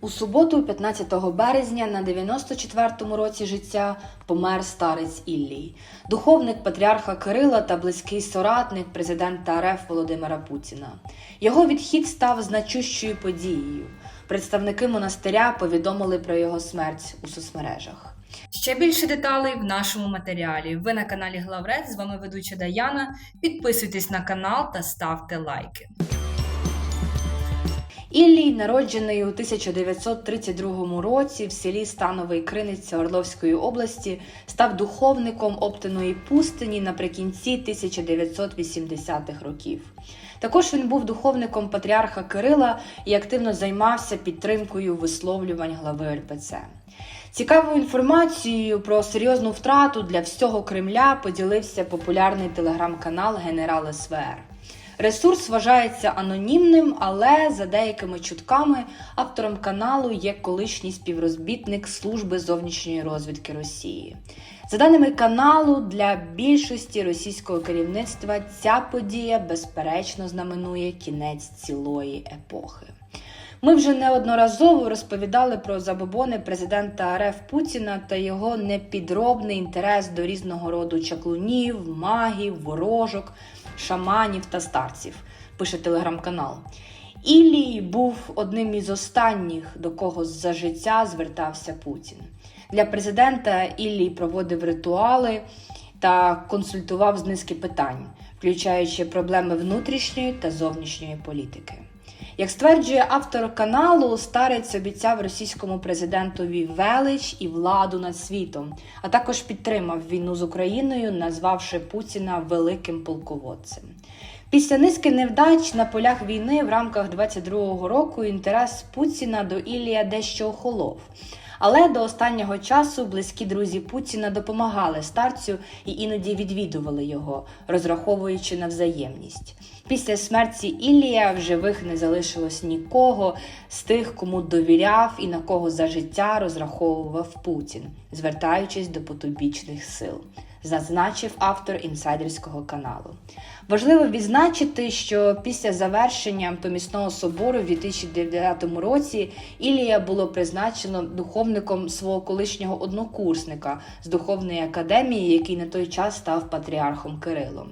У суботу, 15 березня, на 94-му році життя помер старець Іллій, духовник патріарха Кирила та близький соратник президента РФ Володимира Путіна. Його відхід став значущою подією. Представники монастиря повідомили про його смерть у соцмережах. Ще більше деталей в нашому матеріалі. Ви на каналі Главред. З вами ведуча Даяна. Підписуйтесь на канал та ставте лайки. Іллій, народжений у 1932 році в селі Становий Криниця Орловської області, став духовником Оптиної пустині наприкінці 1980-х років. Також він був духовником патріарха Кирила і активно займався підтримкою висловлювань глави РПЦ. Цікавою інформацією про серйозну втрату для всього Кремля поділився популярний телеграм-канал Генерал СВР. Ресурс вважається анонімним, але за деякими чутками автором каналу є колишній співрозбітник служби зовнішньої розвідки Росії. За даними каналу, для більшості російського керівництва ця подія безперечно знаменує кінець цілої епохи. Ми вже неодноразово розповідали про забобони президента РФ Путіна та його непідробний інтерес до різного роду чаклунів, магів, ворожок, шаманів та старців, пише телеграм-канал. Іллій був одним із останніх, до кого за життя звертався Путін. Для президента Іллій проводив ритуали та консультував з низки питань, включаючи проблеми внутрішньої та зовнішньої політики. Як стверджує автор каналу, старець обіцяв російському президентові велич і владу над світом, а також підтримав війну з Україною, назвавши Путіна великим полководцем. Після низки невдач на полях війни в рамках 22-го року інтерес Путіна до Ілія дещо охолов. Але до останнього часу близькі друзі Путіна допомагали старцю і іноді відвідували його, розраховуючи на взаємність. Після смерті Ілія в живих не залишилось нікого з тих, кому довіряв і на кого за життя розраховував Путін, звертаючись до потубічних сил. Зазначив автор інсайдерського каналу. Важливо відзначити, що після завершення помісного собору в 2009 році Ілія було призначено духовником свого колишнього однокурсника з духовної академії, який на той час став патріархом Кирилом.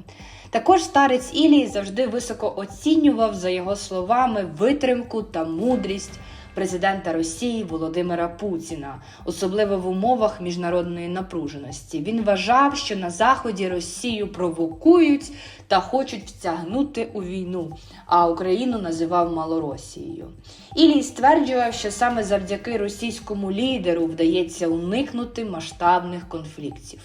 Також старець Ілій завжди високо оцінював, за його словами, витримку та мудрість президента Росії Володимира Путіна, особливо в умовах міжнародної напруженості. Він вважав, що на заході Росію провокують та хочуть втягнути у війну, а Україну називав Малоросією. Ілій стверджував, що саме завдяки російському лідеру вдається уникнути масштабних конфліктів.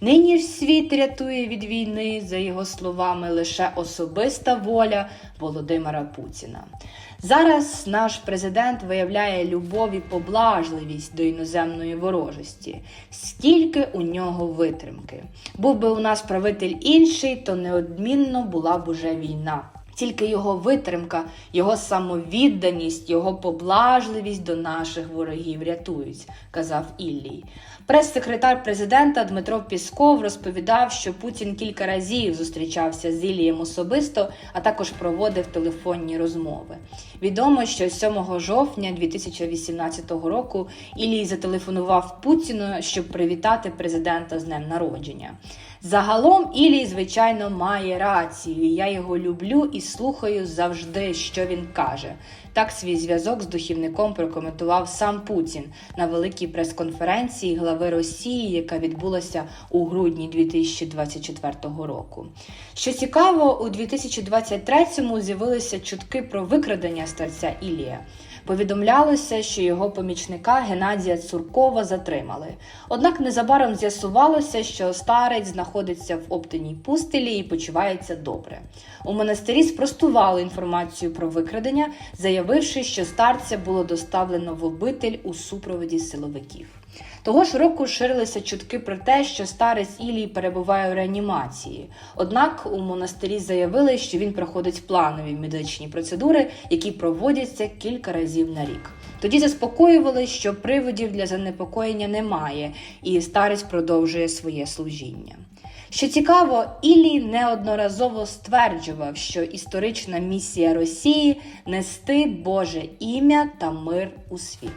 Нині ж світ рятує від війни, за його словами, лише особиста воля Володимира Путіна. Зараз наш президент виявляє любов і поблажливість до іноземної ворожості, скільки у нього витримки. Був би у нас правитель інший, то неодмінно була б уже війна. Тільки його витримка, його самовідданість, його поблажливість до наших ворогів рятують, казав Іллій. Прес-секретар президента Дмитро Пісков розповідав, що Путін кілька разів зустрічався з Ілієм особисто, а також проводив телефонні розмови. Відомо, що 7 жовтня 2018 року Ілій зателефонував Путіну, щоб привітати президента з днем народження. Загалом Ілій, звичайно, має рацію. Я його люблю і слухаю завжди, що він каже. Так свій зв'язок з духівником прокоментував сам Путін на великій прес-конференції глави Росії, яка відбулася у грудні 2024 року. Що цікаво, у 2023-му з'явилися чутки про викрадення старця Ілія. Повідомлялося, що його помічника Геннадія Цуркова затримали. Однак незабаром з'ясувалося, що старець знаходиться в оптиній пустелі і почувається добре. У монастирі спростували інформацію про викрадення, заявивши, що старця було доставлено в обитель у супроводі силовиків. Того ж року ширилися чутки про те, що старець Ілій перебуває у реанімації. Однак у монастирі заявили, що він проходить планові медичні процедури, які проводяться кілька разів на рік. Тоді заспокоювали, що приводів для занепокоєння немає, і старець продовжує своє служіння. Що цікаво, Іллі неодноразово стверджував, що історична місія Росії нести Боже ім'я та мир у світ.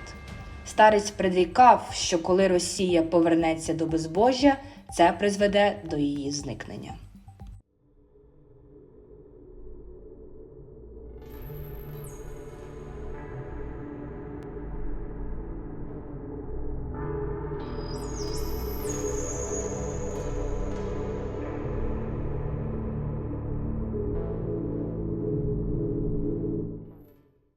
Старець предрікав, що коли Росія повернеться до безбожжя, це призведе до її зникнення.